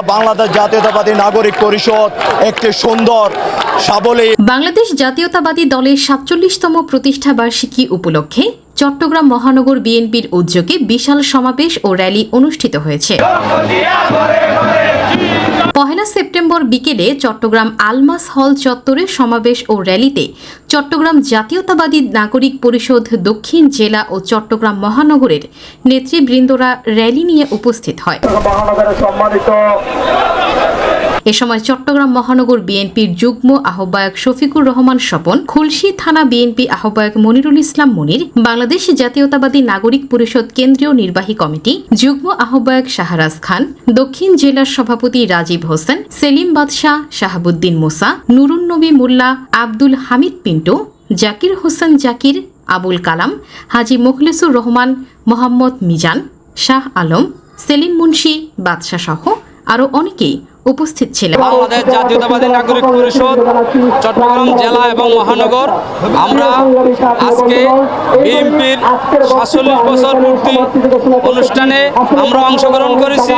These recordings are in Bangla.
বাংলাদেশ জাতীয়তাবাদী নাগরিক পরিষদ সুন্দর বাংলাদেশ জাতীয়তাবাদী দলের সাতচল্লিশতম প্রতিষ্ঠা বার্ষিকী উপলক্ষে চট্টগ্রাম মহানগর বিএনপির উদ্যোগে বিশাল সমাবেশ ও র্যালি অনুষ্ঠিত হয়েছে। পহেলা সেপ্টেম্বর বিকেলে চট্টগ্রাম আলমাস হল চত্বরে সমাবেশ ও র্যালিতে চট্টগ্রাম জাতীয়তাবাদী নাগরিক পরিষদ দক্ষিণ জেলা ও চট্টগ্রাম মহানগরের নেতৃবৃন্দরা র্যালি নিয়ে উপস্থিত হয়। এ সময় চট্টগ্রাম মহানগর বিএনপির যুগ্ম আহ্বায়ক শফিকুর রহমান স্বপন, খুলশি থানা বিএনপি আহ্বায়ক মনিরুল ইসলাম মনির, বাংলাদেশ জাতীয়তাবাদী নাগরিক পরিষদ কেন্দ্রীয় নির্বাহী কমিটি, যুগ্ম আহ্বায়ক শাহরাজ খান, দক্ষিণ জেলার সভাপতি রাজীব হোসেন, সেলিম বাদশাহ, শাহাবুদ্দিন মোসা, নুরুন নবী মোল্লা, আব্দুল হামিদ পিন্টু, জাকির হোসেন জাকির, আবুল কালাম, হাজি মুখলেসুর রহমান, মোহাম্মদ মিজান, শাহ আলম, সেলিম মুন্সি, বাদশাহ সহ আরও অনেকেই উপস্থিত ছিলেন। বাংলাদেশ জাতীয়তাবাদী নাগরিক পরিষদ, চট্টগ্রাম জেলা এবং মহানগর। আমরা আজকে বিএনপির সাতচল্লিশ বছর পূর্তি অনুষ্ঠানে আমরা অংশগ্রহণ করেছি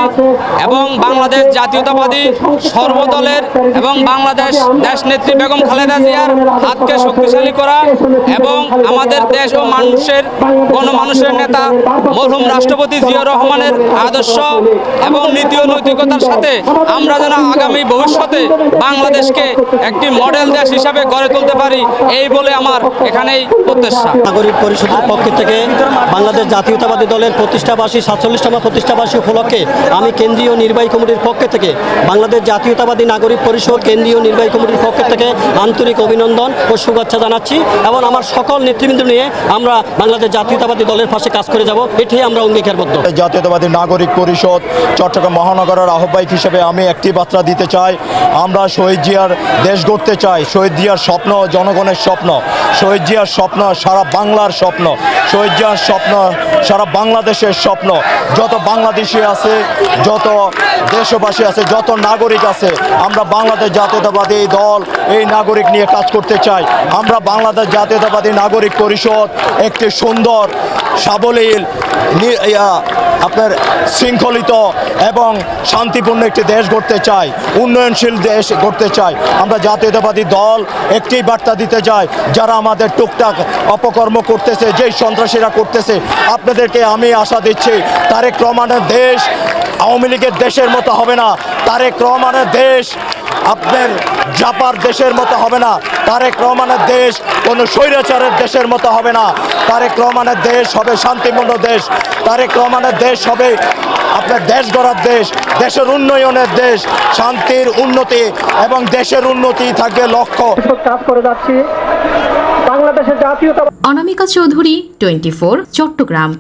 এবং বাংলাদেশ জাতীয়তাবাদী সর্বদলের এবং বাংলাদেশ দেশ নেত্রী বেগম খালেদা জিয়ার হাতকে শক্তিশালী করা এবং আমাদের দেশ ও মানুষের, গণমানুষের নেতা মরহুম রাষ্ট্রপতি জিয়া রহমানের আদর্শ এবং নীতি ও নৈতিকতার সাথে আমরা যেন আগামী ভবিষ্যতে বাংলাদেশকে একটি মডেল দেশ হিসাবে গড়ে তুলতে পারি এই বলে আমার এখানেই প্রত্যাশা। নাগরিক পরিষদের পক্ষ থেকে বাংলাদেশ জাতীয়তাবাদী দলের প্রতিষ্ঠাবাসী সাতচল্লিশতম প্রতিষ্ঠাবাসী উপলক্ষে আমি কেন্দ্রীয় নির্বাহী কমিটির পক্ষ থেকে বাংলাদেশ জাতীয়তাবাদী নাগরিক পরিষদ কেন্দ্রীয় নির্বাহী কমিটির পক্ষ থেকে আন্তরিক অভিনন্দন ও শুভেচ্ছা জানাচ্ছি এবং আমার সকল নেতৃবৃন্দ নিয়ে আমরা বাংলাদেশ জাতীয়তাবাদী দলের পাশে কাজ করে যাব। এটাই আমরা অঙ্গীকারবদ্ধ। জাতীয়তাবাদী নাগরিক পরিষদ চট্টগ্রাম মহানগরের আহ্বায়ক হিসেবে আমি একটি বার্তা দিতে চাই। আমরা শহীদ জিয়ার দেশ গড়তে চাই। শহীদ জিয়ার স্বপ্ন জনগণের স্বপ্ন। শহীদ জিয়ার স্বপ্ন সারা বাংলার স্বপ্ন। শহীদ জিয়ার স্বপ্ন সারা বাংলাদেশের স্বপ্ন। যত বাংলাদেশি আছে, যত দেশবাসী আছে, যত নাগরিক আছে, আমরা বাংলাদেশ জাতীয়তাবাদী দল, এই নাগরিক নিয়ে কাজ করতে চাই। আমরা বাংলাদেশ জাতীয়তাবাদী নাগরিক পরিষদ, একটি সুন্দর, সাবলীল আপনার শৃঙ্খলিত এবং শান্তিপূর্ণ একটি দেশ গড়তে চাই, উন্নয়নশীল দেশ গড়তে চাই। আমরা জাতীয়তাবাদী দল একটি বার্তা দিতে চাই, যারা আমাদের টুকটাক অপকর্ম করতেছে, যেই সন্ত্রাসীরা করতেছে, আপনাদেরকে আমি আশা দিচ্ছি, তারেক রহমানের দেশ আওয়ামী লীগের দেশের মতো হবে না। তারেক রহমানের দেশ আপনার জাপার দেশের মতো হবে না। তারেক রহমানের দেশ কোনো স্বৈরাচারের দেশের মতো হবে না। তারেক রহমানের দেশ হবে শান্তিপূর্ণ দেশ। তারেক রহমানের দেশ হবে আপনার দেশ গড়ার দেশ দেশের উন্নয়নের দেশ শান্তির উন্নতি এবং দেশের উন্নতি থাকবে লক্ষ্য। কাজ করে যাচ্ছি। বাংলাদেশের জাতীয়তা অনামিকা চৌধুরী টোয়েন্টি ফোর চট্টগ্রাম।